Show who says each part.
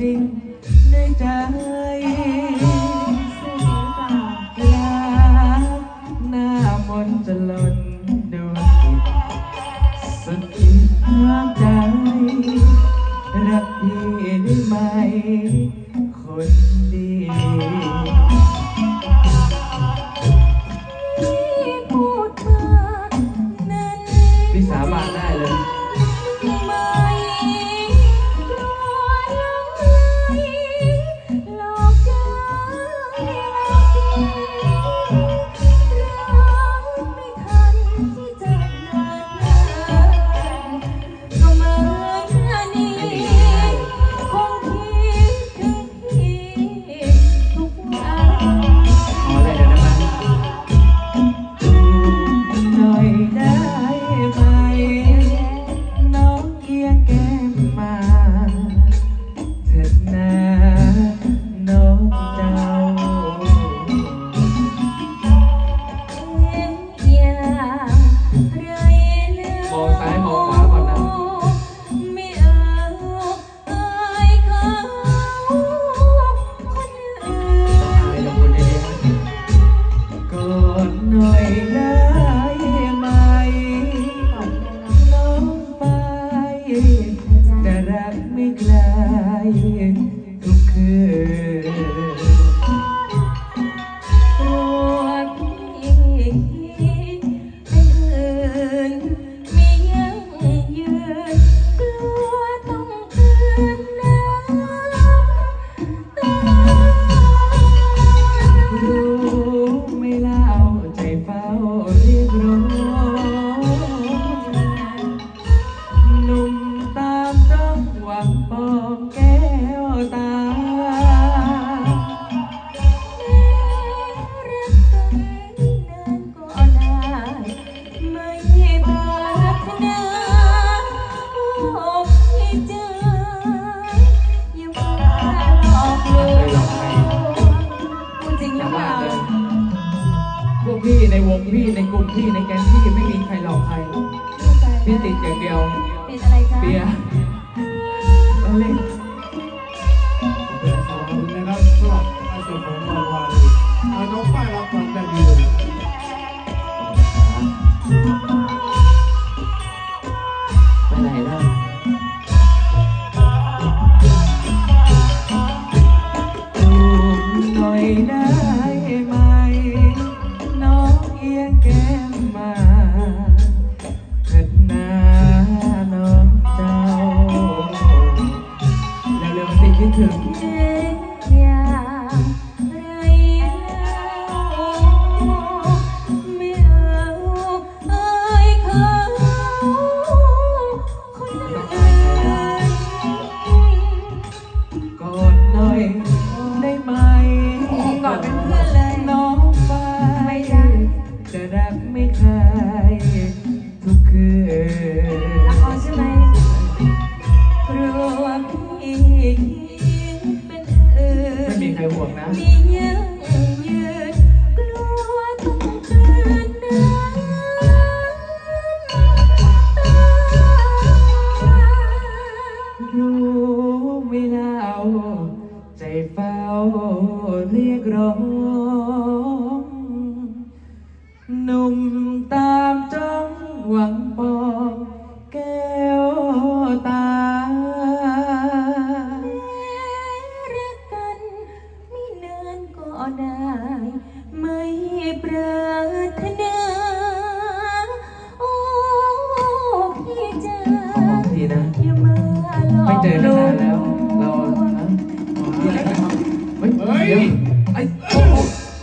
Speaker 1: จริงในใจลากหน้า
Speaker 2: มนจะ
Speaker 1: ล
Speaker 2: อย ดหน่อยได้ไหมน้องไปแต่รักไม่ไกล
Speaker 1: พว
Speaker 2: กพี่ในวงพี่ในกลุ่มพี่ในแก๊งพี่ไม่มีใครหลอกใคร พี่ติดอย่างเดียว เปี
Speaker 3: ย You know. ไม่
Speaker 2: มี
Speaker 1: ใค
Speaker 2: รห่วงนะ รู้ไหม่เล่าใจเฝ้าเรียกร้อง หนุ่มตามจ้องหวังปอง
Speaker 1: ได้ไม่ปรา